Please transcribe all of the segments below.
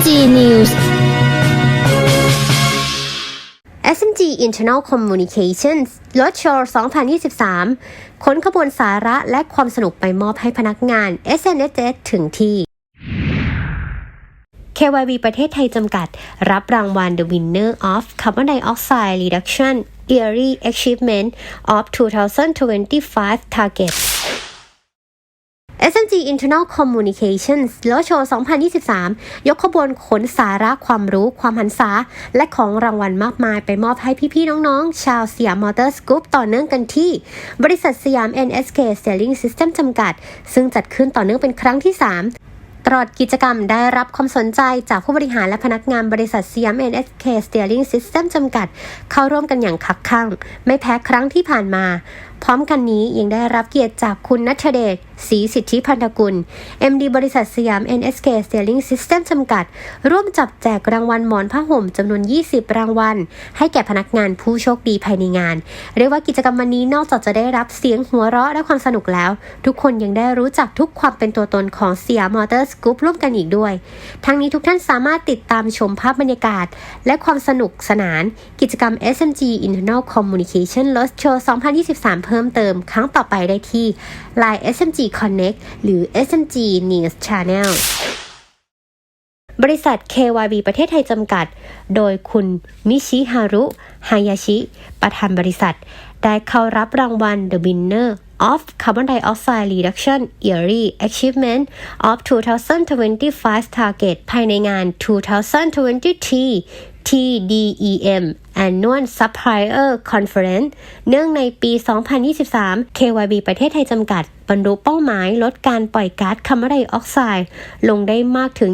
SMG News SMG Internal Communications ลดโชว์2023 ค้นขบวนสาระและความสนุกไปมอบให้พนักงาน SNS ถึงที่ KYB ประเทศไทยจำกัด รับรางวัล The Winner of Carbon Dioxide Reduction Yearly Achievement of 2025 Target SMG Internal Communications รถโชว์2023 ยกขบวนขนสาระความรู้ ความหันษา และของรางวัลมากมายไปมอบให้พี่ ๆ น้อง ๆ ชาวสยามมอเตอร์สกู๊ปต่อเนื่องกันที่ บริษัทสยาม NSK Sailing System จำกัด ซึ่งจัดขึ้นต่อเนื่องเป็นครั้งที่ 3ตลอดกิจกรรมได้รับความสนใจจากผู้บริหารและพนักงานบริษัทสยาม NSK Steering System จำกัด เข้าร่วมกันอย่างคับคั่ง ไม่แพ้ครั้งที่ผ่านมา พร้อมกันนี้ยังได้รับเกียรติจากคุณนัทเดชศรีสิทธิพันธกุล MD บริษัทสยาม NSK Steering System จำกัด ร่วมจับแจกรางวัลหมอนผ้าห่มจำนวน 20 รางวัล ให้แก่พนักงานผู้โชคดีภายในงาน เรียกว่ากิจกรรมวันนี้นอกจากจะได้รับเสียงหัวเราะและความสนุกแล้ว ทุกคนยังได้รู้จักทุกความเป็นตัวตนของสยามมอเตอร์สกู๊ปร่วมกันอีกด้วย ทั้งนี้ทุกท่านสามารถติดตามชมภาพบรรยากาศ และความสนุกสนาน กิจกรรม SMG Internal Communication Lost Show 2023พิ่มเติมครั้งต่อไปได้ที่ Line SMG Connect หรือ SMG News Channel บริษัท KYB ประเทศไทยจำกัด โดยคุณมิชิฮารุ ฮายาชิ ประธานบริษัท ได้เข้ารับรางวัล The Winner of Carbon Dioxide Reduction Yearly Achievement of 2025 Target ภายในงาน 2020 TDEM Annual Supplier Conference เนื่องในปี 2023 KYB ประเทศไทยจำกัด บรรลุเป้าหมายลดการปล่อยก๊าซคาร์บอนไดออกไซด์ลงได้มากถึง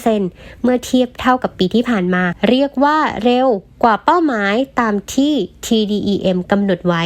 25%เมื่อเทียบเท่ากับปีที่ผ่านมา เรียกว่าเร็วกว่าเป้าหมายตามที่ TDEM กำหนดไว้